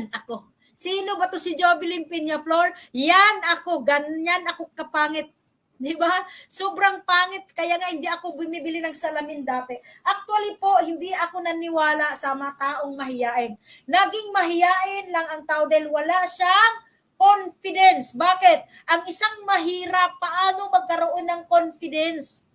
Yan ako. Sino ba to si Jovelyn Peñaflor? Yan ako. Ganyan ako kapangit. Di ba? Sobrang pangit. Kaya nga hindi ako bumibili ng salamin dati. Actually po, hindi ako naniwala sa mga taong mahiyain. Naging mahiyain lang ang tao dahil wala siyang confidence. Bakit? Ang isang mahirap, paano magkaroon ng confidence?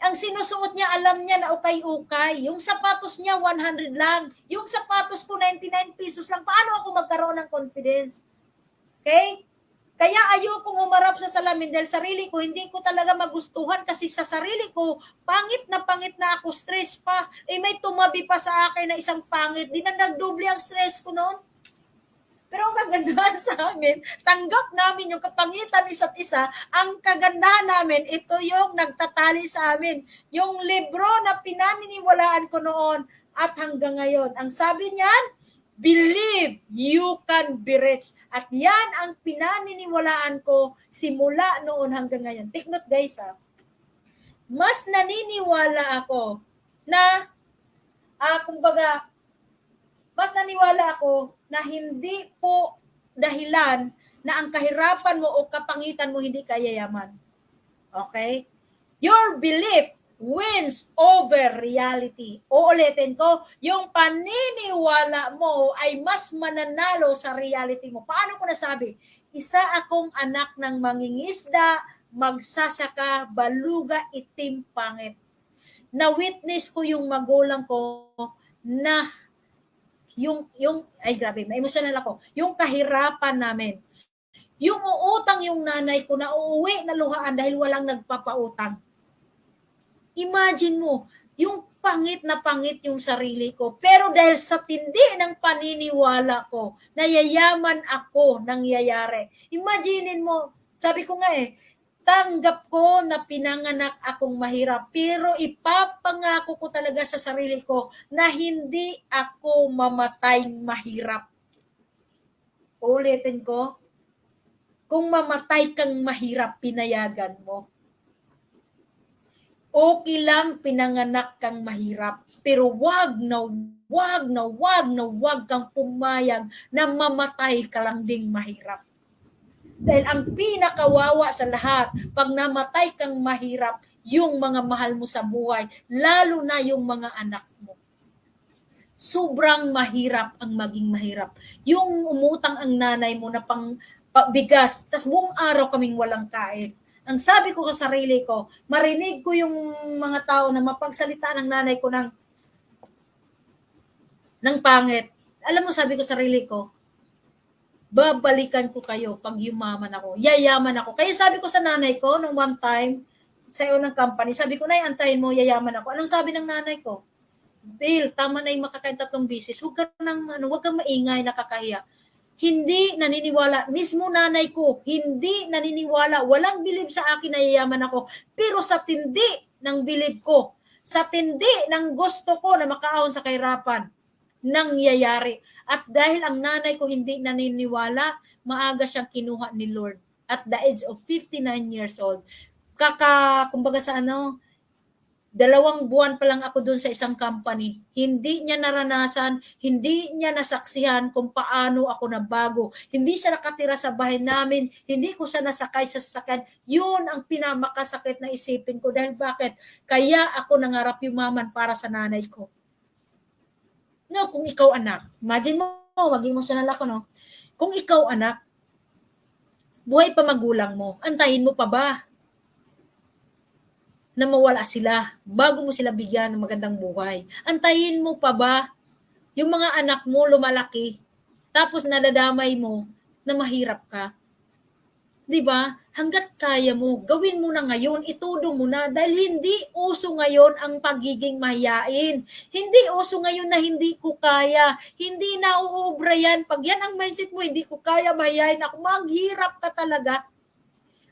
Ang sinusuot niya, alam niya na ukay-ukay. Yung sapatos niya, 100 lang. Yung sapatos ko, 99 pesos lang. Paano ako magkaroon ng confidence? Okay? Kaya ayokong umarap sa salamin dahil sarili ko, hindi ko talaga magustuhan kasi sa sarili ko, pangit na pangit na ako, stress pa. Eh may tumabi pa sa akin na isang pangit. Di na nagdoble ang stress ko noon. Pero ang kagandahan sa amin, tanggap namin yung kapangitan isa't isa. Ang kagandahan namin, ito yung nagtatali sa amin. Yung libro na pinaniniwalaan ko noon at hanggang ngayon. Ang sabi niyan, believe you can be rich. At yan ang pinaniniwalaan ko simula noon hanggang ngayon. Take note guys ha. Mas naniniwala ako na, ah, kumbaga, mas naniwala ako na hindi po dahilan na ang kahirapan mo o kapangitan mo hindi kayayaman. Okay? Your belief wins over reality. Uulitin ko, yung paniniwala mo ay mas mananalo sa reality mo. Paano ko nasabi? Isa akong anak ng mangingisda, magsasaka, baluga, itim, pangit. Na-witness ko yung magulang ko na yung yung ay grabe, na-emotional ako. Yung kahirapan namin. Yung uutang yung nanay ko na uuwi na luhaan dahil walang nagpapautang. Imagine mo, yung pangit na pangit yung sarili ko. Pero dahil sa tindi ng paniniwala ko, nayayaman ako nangyayari. Imaginein mo, sabi ko nga eh, tanggap ko na pinanganak akong mahirap, pero ipapangako ko talaga sa sarili ko na hindi ako mamatay mahirap. Ulitin ko, kung mamatay kang mahirap, pinayagan mo. Okay lang pinanganak kang mahirap, pero wag na wag na wag na wag kang pumayag na mamatay ka lang ding mahirap. Dahil ang pinakawawa sa lahat, pag namatay kang mahirap, yung mga mahal mo sa buhay, lalo na yung mga anak mo. Sobrang mahirap ang maging mahirap. Yung umutang ang nanay mo na pang pa- bigas, tas buong araw kaming walang kain. Ang sabi ko sa sarili ko, marinig ko yung mga tao na mapagsalita ng nanay ko ng ng pangit. Alam mo, sabi ko sa sarili ko, babalikan ko kayo pag yumaman ako. Yayaman ako. Kaya sabi ko sa nanay ko, nung one time, sa iyo ng company, sabi ko, Nay, antayin mo, yayaman ako. Anong sabi ng nanay ko? Bill, tama na yung makakain tatlong bisis. Huwag ka nang, ano, huwag kang maingay, nakakahiya. Hindi naniniwala. Mismo nanay ko, hindi naniniwala. Walang bilib sa akin na yayaman ako. Pero sa tindi ng bilib ko, sa tindi ng gusto ko na makaahon sa kahirapan, nangyayari. At dahil ang nanay ko hindi naniniwala, maaga siyang kinuha ni Lord at the age of 59 years old. Kaka, kumbaga sa ano, dalawang buwan pa lang ako doon sa isang company. Hindi niya naranasan, hindi niya nasaksihan kung paano ako nabago. Hindi siya nakatira sa bahay namin, hindi ko siya nasakay sa sasakyan. Yun ang pinamakasakit na isipin ko. Dahil bakit? Kaya ako nangarap yumaman para sa nanay ko. No, kung ikaw anak, imagine mo, maging emotional ako, no? Kung ikaw anak, buhay pa magulang mo, antayin mo pa ba na mawala sila bago mo sila bigyan ng magandang buhay? Antayin mo pa ba yung mga anak mo lumalaki tapos nadadamay mo na mahirap ka? 'Di ba? Hangga't kaya mo, gawin mo na ngayon, itudo mo na dahil hindi uso ngayon ang pagiging mahiyain. Hindi uso ngayon na hindi ko kaya. Hindi na uubra yan. Pag yan ang mindset mo, hindi ko kaya mahiyain ako. Maghirap ka talaga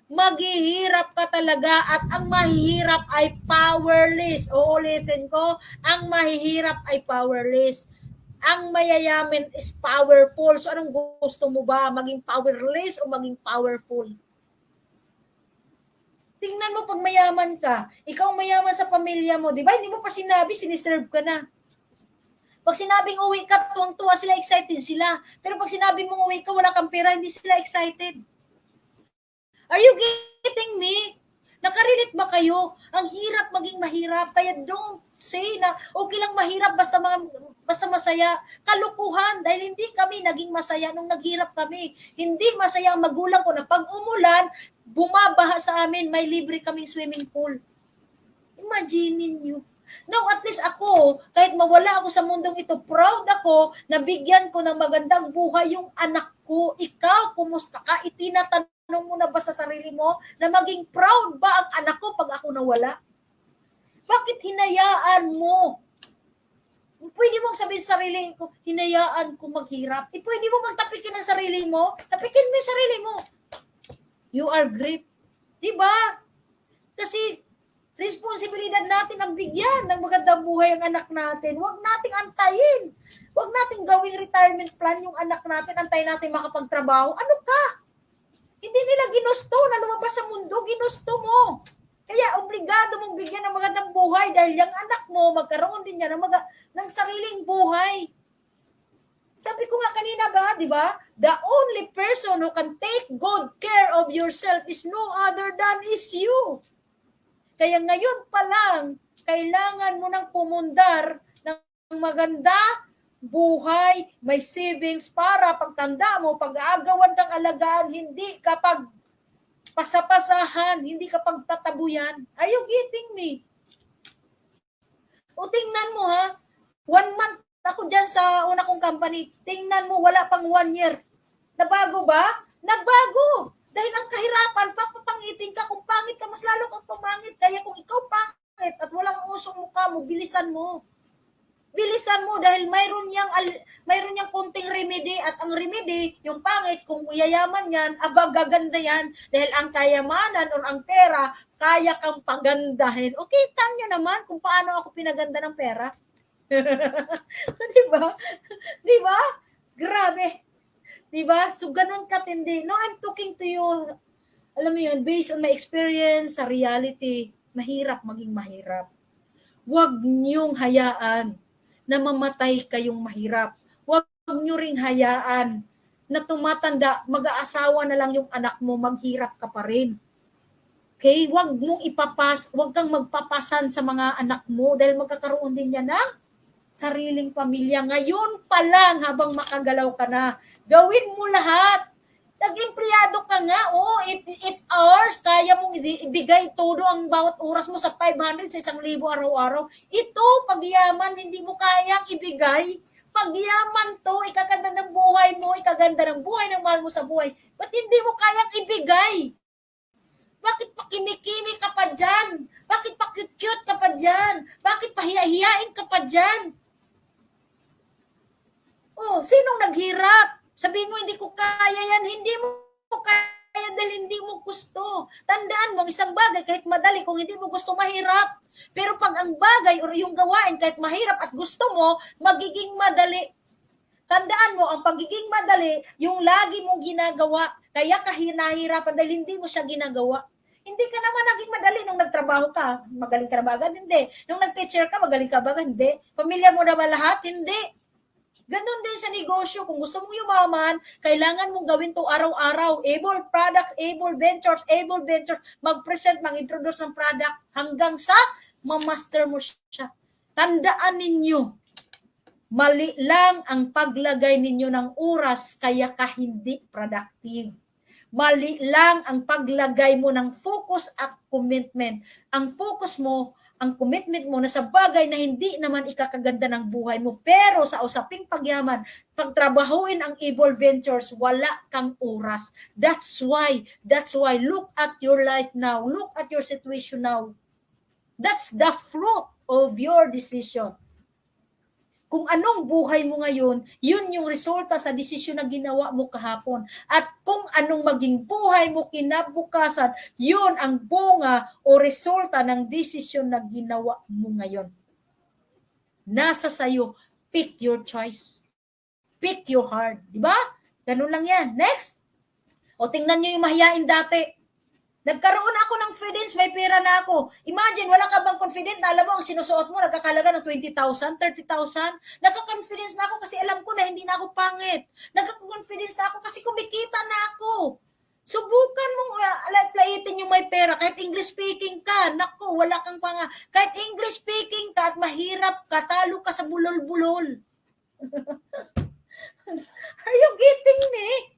maghihirap ka talaga at ang mahihirap ay powerless. Uulitin ko, ang mahihirap ay powerless. Ang mayayaman is powerful. So anong gusto mo ba? Maging powerless o maging powerful? Tingnan mo pag mayaman ka. Ikaw mayaman sa pamilya mo. Di ba? Hindi mo pa sinabi, siniserve ka na. Pag sinabing uwi ka, tuwang-tuwa sila, excited sila. Pero pag sinabing mong uwi ka, wala kang pera, hindi sila excited. Are you getting me? Nakarelate ba kayo? Ang hirap maging mahirap. Kaya don't say na okay lang mahirap basta mga basta masaya. Kalukuhan dahil hindi kami naging masaya nung naghirap kami. Hindi masaya ang magulang ko na pag umulan, bumabaha sa amin, may libre kaming swimming pool. Imagine niyo. Now, at least ako, kahit mawala ako sa mundong ito, proud ako na bigyan ko ng magandang buhay yung anak ko. Ikaw, kumusta ka? Itinatanong mo na ba sa sarili mo na maging proud ba ang anak ko pag ako nawala? Bakit hinayaan mo? Mong sabihin sa sarili ko, hinayaan ko maghirap. Eh, pwede mo magtapikin ang sarili mo? Tapikin mo yung sarili mo. You are great. Diba? Kasi responsibilidad natin ang bigyan ng magandang buhay ang anak natin. Huwag nating antayin. Huwag nating gawing retirement plan yung anak natin. Antayin natin makapagtrabaho. Ano ka? Hindi nila ginusto na lumabas sa mundo. Ginusto mo. Kaya obligado mong bigyan ng magandang buhay dahil yung anak mo magkaroon din niya ng, maga- ng sariling buhay. Sabi ko nga kanina ba, di ba? The only person who can take good care of yourself is no other than is you. Kaya ngayon pa lang, kailangan mo nang pumundar ng maganda buhay, may savings para pagtanda mo, pag-aagawan kang alagaan, hindi kapag pasapasahan, hindi kapag tatabuyan. Are you getting me? O tingnan mo ha, one month ako dyan sa una kong company, tingnan mo, wala pang one year. Nabago ba? Nagbago! Dahil ang kahirapan, papapangitin ka. Kung pangit ka, mas lalo kang pumangit. Kaya kung ikaw pangit at walang usong mukha mo, bilisan mo. Bilisan mo dahil mayroon niyang, mayroon niyang konting remedy at ang remedy, yung pangit, kung yayaman yan, aba gaganda yan dahil ang kayamanan or ang pera, kaya kang pagandahin. Okay, tanyo naman kung paano ako pinaganda ng pera. Di ba? Di ba? Grabe. Di ba? So, ganun katindi. No, I'm talking to you, alam mo yun, based on my experience sa reality, mahirap maging mahirap. Huwag niyong hayaan na mamatay kayong mahirap. Huwag niyo ring hayaan na tumatanda, mag-aasawa na lang yung anak mo, maghirap ka pa rin. Okay? Huwag mong ipapas, huwag kang magpapasan sa mga anak mo dahil magkakaroon din yan ng sariling pamilya. Ngayon pa lang habang makagalaw ka na, gawin mo lahat. Nag-empleyado ka nga, oh, 8 hours, kaya mong ibigay todo ang bawat oras mo sa 500 sa isang libo araw-araw. Ito, pagyaman, hindi mo kayang ibigay. Pagyaman to, ikaganda ng buhay mo, ikaganda ng buhay ng mahal mo sa buhay. Ba't hindi mo kayang ibigay? Bakit pa kinikimi ka pa dyan? Bakit pa cute-cute ka pa dyan? Bakit pa hiya-hiyain ka pa dyan? Oh, sinong naghirap? Sabihin mo, hindi ko kaya yan. Hindi mo kaya dahil hindi mo gusto. Tandaan mo, ang isang bagay, kahit madali, kung hindi mo gusto, mahirap. Pero pag ang bagay or yung gawain, kahit mahirap at gusto mo, magiging madali. Tandaan mo, ang pagiging madali, yung lagi mong ginagawa, kaya ka hinahirapan dahil hindi mo siya ginagawa. Hindi ka naman naging madali nung nagtrabaho ka. Magaling ka na ba agad? Hindi. Nung nag-teacher ka, magaling ka ba agad? Hindi. Pamilya mo na ba lahat? Hindi. Ganon din sa negosyo. Kung gusto mong yumaman, kailangan mong gawin to araw-araw. Able product, able ventures, able ventures. Mag-present, mag-introduce ng product hanggang sa ma-master mo siya. Tandaan ninyo, mali lang ang paglagay ninyo ng oras kaya ka hindi productive. Mali lang ang paglagay mo ng focus at commitment. Ang focus mo, ang commitment mo na sa bagay na hindi naman ikakaganda ng buhay mo. Pero sa usaping pagyaman, pagtrabahuin ang evil ventures, wala kang oras. That's why, that's why, look at your life now. Look at your situation now. That's the fruit of your decision. Kung anong buhay mo ngayon, yun yung resulta sa desisyon na ginawa mo kahapon. At kung anong maging buhay mo kinabukasan, yun ang bunga o resulta ng desisyon na ginawa mo ngayon. Nasa sayo, pick your choice. Pick your heart. Di ba? Ganun lang yan. Next. O tingnan nyo yung mahiyain dati. Nagkaroon ako ng confidence, may pera na ako. Imagine, wala ka bang confident alam ang sinusuot mo, nagkakalaga ng 20,000, 30,000. Nagka-confidence na ako kasi alam ko na hindi na ako pangit. Nagka-confidence na ako kasi kumikita na ako. Subukan mong uh, laitin yung may pera. Kahit English speaking ka, nako, wala kang panga. Kahit English speaking ka at mahirap ka, talo ka sa bulol-bulol. Are you getting me?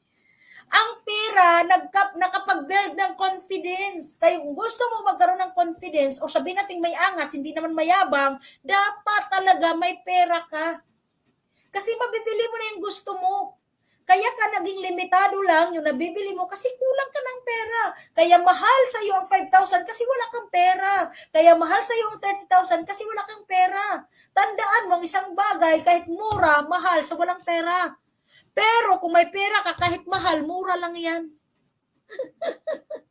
Ang pera, nagkap, nakapag-build ng confidence. Kaya kung gusto mo magkaroon ng confidence, o sabihin natin may angas, hindi naman mayabang, dapat talaga may pera ka. Kasi mabibili mo na yung gusto mo. Kaya ka naging limitado lang yung nabibili mo kasi kulang ka ng pera. Kaya mahal sa iyo ang 5,000 kasi wala kang pera. Kaya mahal sa iyo ang 30,000 kasi wala kang pera. Tandaan mo, ang isang bagay kahit mura, mahal sa walang pera. Pero kung may pera ka, kahit mahal, mura lang yan.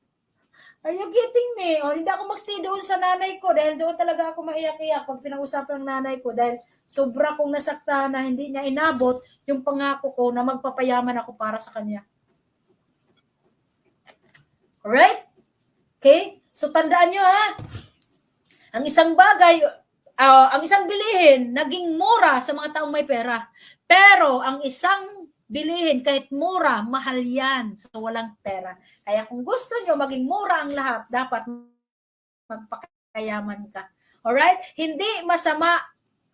Are you getting me? O, hindi ako magstay doon sa nanay ko dahil doon talaga ako maiyak-iyak pag pinag-usapan ng nanay ko dahil sobra kong nasakta na hindi niya inabot yung pangako ko na magpapayaman ako para sa kanya. Alright? Okay? So, tandaan nyo ha, ang isang bagay, ah, ang isang bilihin, naging mura sa mga taong may pera. Pero, ang isang bilihin, kahit mura, mahal yan sa walang pera. Kaya kung gusto nyo maging mura ang lahat, dapat magpakayaman ka. Alright? Hindi masama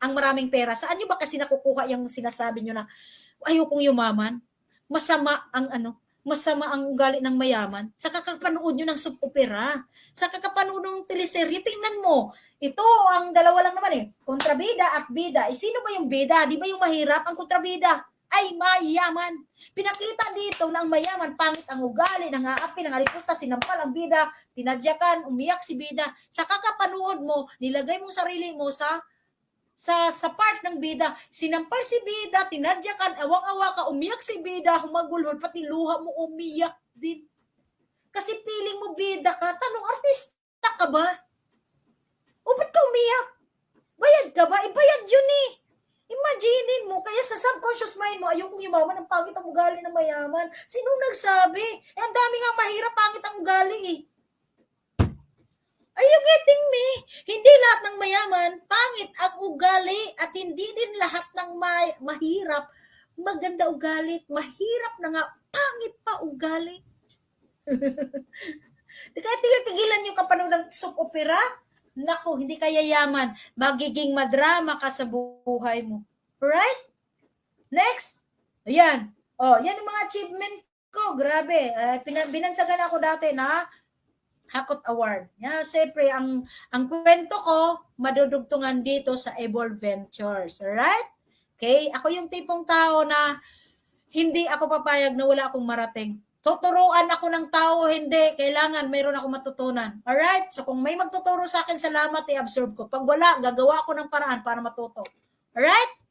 ang maraming pera. Saan nyo ba kasi nakukuha yung sinasabi nyo na ayokong yumaman? Masama ang ano? Masama ang ugali ng mayaman. Sa kakapanood nyo ng soap opera. Sa kakapanood ng teleserye, tingnan mo. Ito ang dalawa lang naman eh. Kontrabida at bida. Eh, sino ba yung bida? Di ba yung mahirap? Ang kontrabida ay mayaman. Pinakita dito na mayaman, pangit ang ugali, nangaapi, nangalipusta, sinampal ang bida, tinadyakan, umiyak si bida. Sa kakapanood mo, nilagay mo sarili mo sa sa sa part ng bida, sinampal si bida, tinadyakan, awang-awa ka, umiyak si bida, humagulhol, pati luha mo umiyak din. Kasi feeling mo bida ka, tanong artista ka ba? O ba't ka umiyak? Bayad ka ba? Ibayad yun eh. Imaginin mo, kaya sa subconscious mind mo, ayokong yumaman ang pangit ang ugali ng mayaman. Sino nagsabi? Eh, ang dami nga mahirap pangit ang ugali eh. Are you getting me? Hindi lahat ng mayaman, pangit ang ugali at hindi din lahat ng ma- mahirap, maganda ugali. Mahirap na nga, pangit pa ugali. Kaya tigil-tigilan yung kapanood ng soap opera, Naku, hindi ka yayaman. Magiging madrama ka sa buhay mo. Right? Next. Ayan. Oh, yan yung mga achievement ko. Grabe. Uh, binansagan ako dati na Hakot Award. Yeah, siyempre, ang, ang kwento ko, madudugtungan dito sa Evolve Ventures. Alright? Okay? Ako yung tipong tao na hindi ako papayag na wala akong marating. Tuturuan ako ng tao, hindi. Kailangan mayroon ako matutunan. Alright? So kung may magtuturo sa akin, salamat, i-absorb ko. Pag wala, gagawa ako ng paraan para matuto. Alright?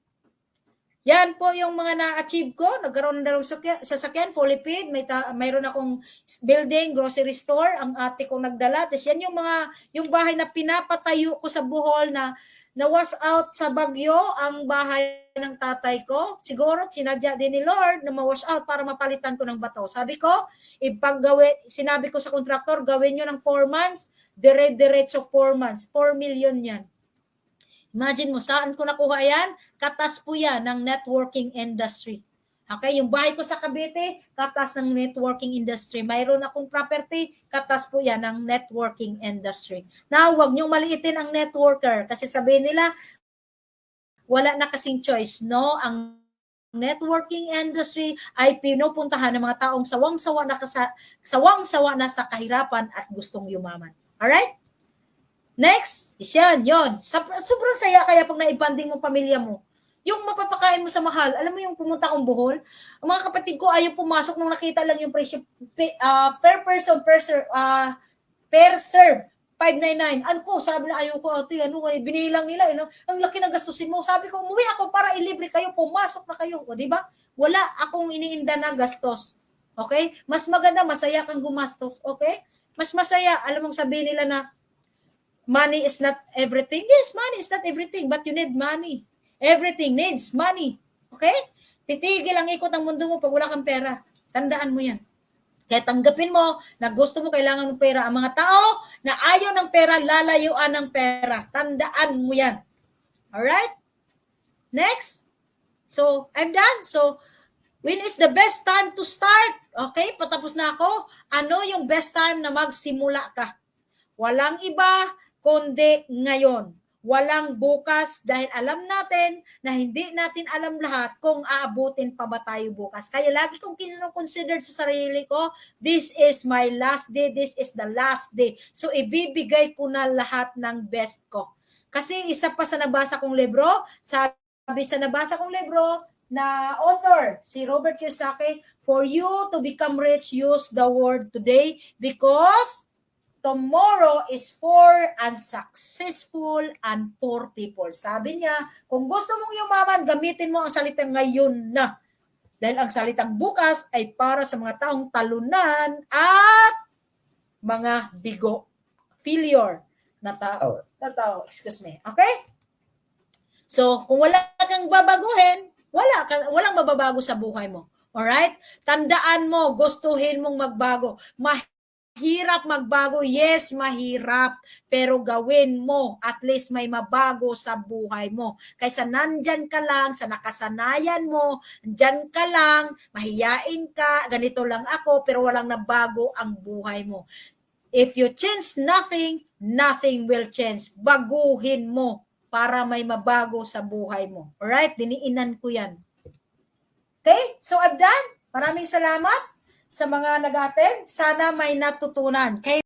Yan po yung mga na-achieve ko. Nagkaroon na ng sasakyan, fully paid. May ta- mayroon akong building, grocery store. Ang ate ko nagdala. Tapos yan yung mga, yung bahay na pinapatayo ko sa Bohol na na-was out sa bagyo ang bahay ng tatay ko. Siguro sinadya din ni Lord na ma-wash out para mapalitan ko ng bato. Sabi ko, ipaggawi, sinabi ko sa kontraktor, gawin nyo ng 4 months, dire-diretso 4 months. 4 million yan. Imagine mo, saan ko nakuha yan? Katas po yan ng networking industry. Okay, yung bahay ko sa Cavite, katas ng networking industry. Mayroon akong property, katas po yan ng networking industry. Now, huwag niyong maliitin ang networker kasi sabihin nila, wala na kasing choice, no? Ang networking industry ay pinupuntahan ng mga taong sawang-sawa na kasa, sawang-sawa na sa kahirapan at gustong yumaman. Alright? Next, is yan, yun. Sobrang saya kaya pag naibanding mo pamilya mo yung mapapakain mo sa mahal, alam mo yung pumunta kong buhol, ang mga kapatid ko ayaw pumasok nung nakita lang yung presyo uh, per person, per, ser, uh, per serve, 599. Ano ko, sabi na ayaw ko, ito ano, eh, binilang nila, eh, ang laki ng gastusin mo. Sabi ko, umuwi ako para ilibre kayo, pumasok na kayo. O, di ba? Wala akong iniinda na gastos. Okay? Mas maganda, masaya kang gumastos. Okay? Mas masaya, alam mong sabihin nila na, money is not everything. Yes, money is not everything, but you need money. Everything needs money. Okay? Titigil ang ikot ng mundo mo pag wala kang pera. Tandaan mo yan. Kaya tanggapin mo na gusto mo kailangan ng pera. Ang mga tao na ayaw ng pera, lalayuan ng pera. Tandaan mo yan. Alright? Next. So, I'm done. So, when is the best time to start? Okay, patapos na ako. Ano yung best time na magsimula ka? Walang iba kundi ngayon. Walang bukas dahil alam natin na hindi natin alam lahat kung aabutin pa ba tayo bukas. Kaya lagi kong consider sa sarili ko, this is my last day, this is the last day. So ibibigay ko na lahat ng best ko. Kasi isa pa sa nabasa kong libro, sabi sa nabasa kong libro, na author, si Robert Kiyosaki, for you to become rich, use the word today because tomorrow is for unsuccessful and poor people. Sabi niya, kung gusto mong yumaman, gamitin mo ang salitang ngayon na. Dahil ang salitang bukas ay para sa mga taong talunan at mga bigo. Failure na tao. Na tao, excuse me. Okay? So, kung wala kang babaguhin, wala ka, walang mababago sa buhay mo. Alright? Tandaan mo, gustuhin mong magbago. Mahirap magbago. Yes, mahirap. Pero gawin mo. At least may mabago sa buhay mo. Kaysa nandyan ka lang, sa nakasanayan mo, dyan ka lang, mahiyain ka, ganito lang ako, pero walang nabago ang buhay mo. If you change nothing, nothing will change. Baguhin mo para may mabago sa buhay mo. Alright? Diniinan ko yan. Okay? So, I'm done. Maraming salamat sa mga nag-attend. Sana may natutunan. Kay